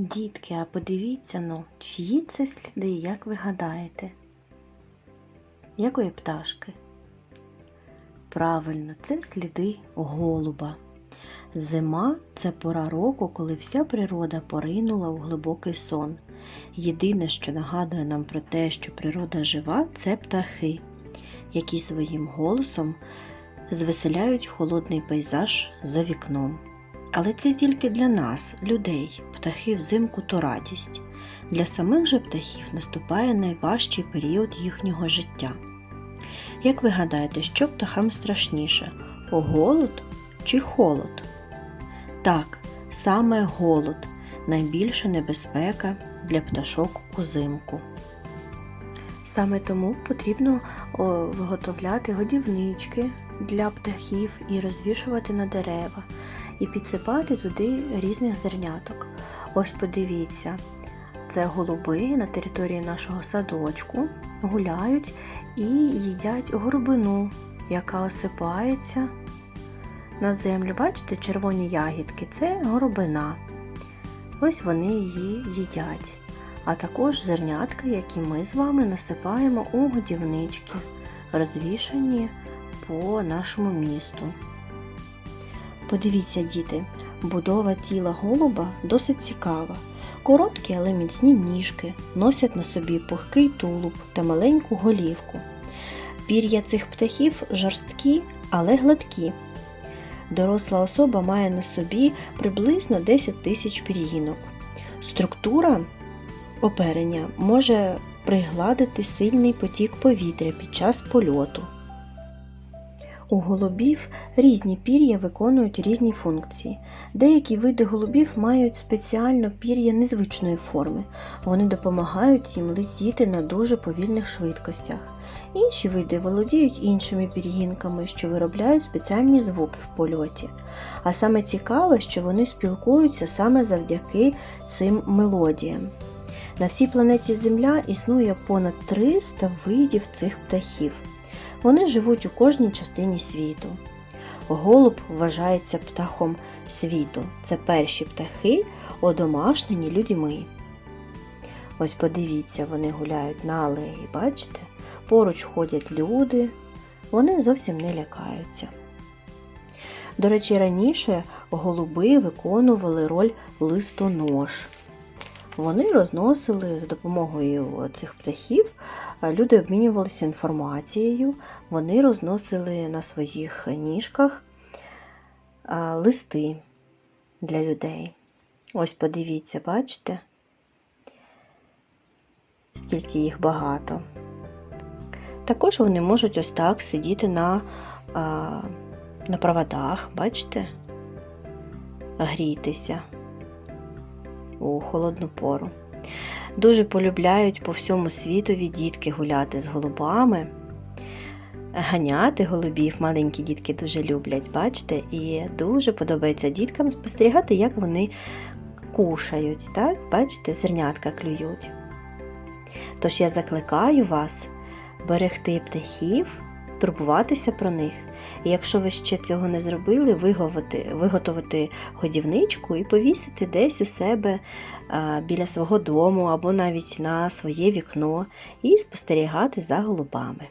Дітки, а подивіться ну, чиї це сліди, як ви гадаєте? Якої пташки? Правильно, це сліди голуба. Зима це пора року, коли вся природа поринула у глибокий сон. Єдине, що нагадує нам про те, що природа жива, це птахи, які своїм голосом звеселяють холодний пейзаж за вікном. Але це тільки для нас, людей, птахи взимку то радість. Для самих же птахів наступає найважчий період їхнього життя. Як ви гадаєте, що птахам страшніше голод чи холод? Так, саме голод найбільша небезпека для пташок узимку. Саме тому потрібно виготовляти годівнички для птахів і розвішувати на дерева, і підсипати туди різних зерняток. Ось подивіться, це голуби на території нашого садочку гуляють і їдять горобину, яка осипається на землю. Бачите, червоні ягідки це горобина. Ось вони її їдять. А також зернятка, які ми з вами насипаємо у годівнички, розвішані по нашому місту. Подивіться, діти, будова тіла голуба досить цікава. Короткі, але міцні ніжки, носять на собі пухкий тулуб та маленьку голівку. Пір'я цих птахів жорсткі, але гладкі. Доросла особа має на собі приблизно 10 тисяч пір'їнок. Структура оперення може пригладити сильний потік повітря під час польоту. У голубів різні пір'я виконують різні функції. Деякі види голубів мають спеціально пір'я незвичної форми. Вони допомагають їм летіти на дуже повільних швидкостях. Інші види володіють іншими пір'їнками, що виробляють спеціальні звуки в польоті. А саме цікаве, що вони спілкуються саме завдяки цим мелодіям. На всій планеті Земля існує понад 300 видів цих птахів. Вони живуть у кожній частині світу. Голуб вважається птахом світу. Це перші птахи, одомашнені людьми. Ось подивіться, вони гуляють на алеї, бачите? Поруч ходять люди, вони зовсім не лякаються. До речі, раніше голуби виконували роль листонож. Вони розносили за допомогою цих птахів, люди обмінювалися інформацією, вони розносили на своїх ніжках листи для людей. Ось подивіться, бачите, скільки їх багато. Також вони можуть ось так сидіти на, на проводах, бачите, грітися у холодну пору. Дуже полюбляють по всьому світові дітки гуляти з голубами, ганяти голубів, маленькі дітки дуже люблять, бачите, і дуже подобається діткам спостерігати, як вони кушають, так? бачите, зернятка клюють. Тож я закликаю вас берегти птахів, турбуватися про них. І якщо ви ще цього не зробили, виготовити, виготовити годівничку і повісити десь у себе а, біля свого дому або навіть на своє вікно і спостерігати за голубами.